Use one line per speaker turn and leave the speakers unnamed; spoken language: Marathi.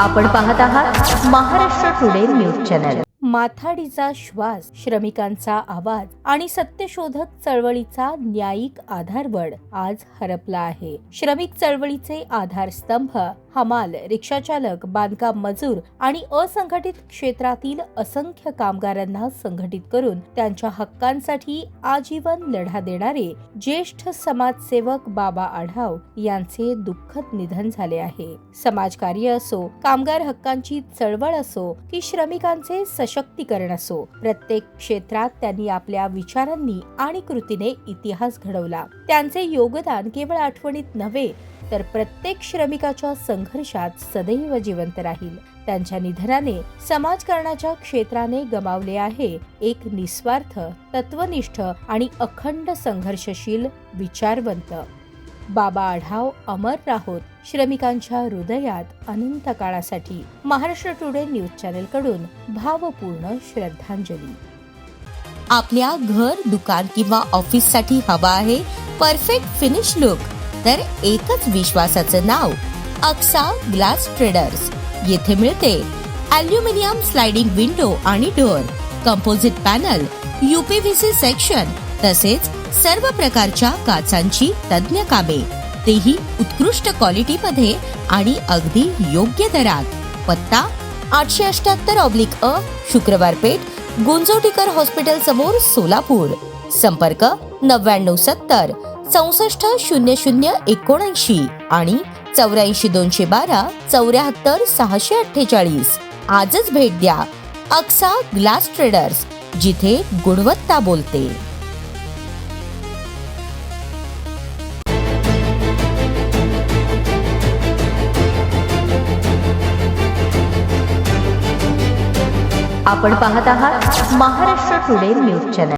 आपण पाहत आहात महाराष्ट्र टुडे न्यूज चॅनल.
माथाडीचा श्वास श्रमिकांचा आवाज आणि सत्यशोधक चळवळीचा न्यायिक आधारवड आज हरपला आहे. श्रमिक चळवळीचे आधारस्तंभ हमाल रिक्षाचालक बांधकाम मजूर आणि असंघटित क्षेत्रातील असंख्य कामगारांना संघटित करून त्यांच्या हक्कांसाठी आजीवन लढा देणारे ज्येष्ठ समाजसेवक बाबा आढाव यांचे दुःखद निधन झाले आहे. समाजकार्य असो कामगार हक्कांची चळवळ असो की श्रमिकांचे सशक्तीकरण असो प्रत्येक क्षेत्रात त्यांनी आपल्या विचारांनी आणि कृतीने इतिहास घडवला. त्यांचे योगदान केवळ आठवणीत नव्हे तर प्रत्येक श्रमिकाच्या संघर्षात सदैव जिवंत राहील. त्यांच्या निधनाने समाजकारणाच्या क्षेत्राने गमावले आहे एक निस्वार्थ तत्वनिष्ठ आणि अखंड संघर्षशील विचारवंत. बाबा आढाव अमर राहोत श्रमिकांच्या हृदयात अनंत काळासाठी. महाराष्ट्र टुडे न्यूज चॅनलकडून भावपूर्ण श्रद्धांजली. आपल्या घर दुकान किंवा ऑफिससाठी हवा आहे परफेक्ट फिनिश लुक. तर एकच विश्वासाचं नाव अक्सा ग्लास ट्रेडर्स. येथे मिळते अल्युमिनियम स्लाइडिंग विंडो आणि door composite panel UPVC section तसेच सर्व प्रकारच्या काचांची तज्ज्ञ कामे. तेही उत्कृष्ट क्वालिटीमध्ये आणि अगदी योग्य दरात. पत्ता आठशे अठ्याहत्तर ऑब्लिक अ शुक्रवार पेठ गुंजोटीकर हॉस्पिटल समोर सोलापूर. संपर्क नव्याण्णव सत्तर चौसष्ट शून्य शून्य एकोणऐंशी आणि चौऱ्याऐंशी दोनशे बारा चौऱ्याहत्तर सहाशे अठ्ठेचाळीस. आजच भेट द्या अक्सा ग्लास ट्रेडर्स जिथे गुणवत्ता बोलते.
आपण पाहत आहात महाराष्ट्र टुडे न्यूज चॅनल.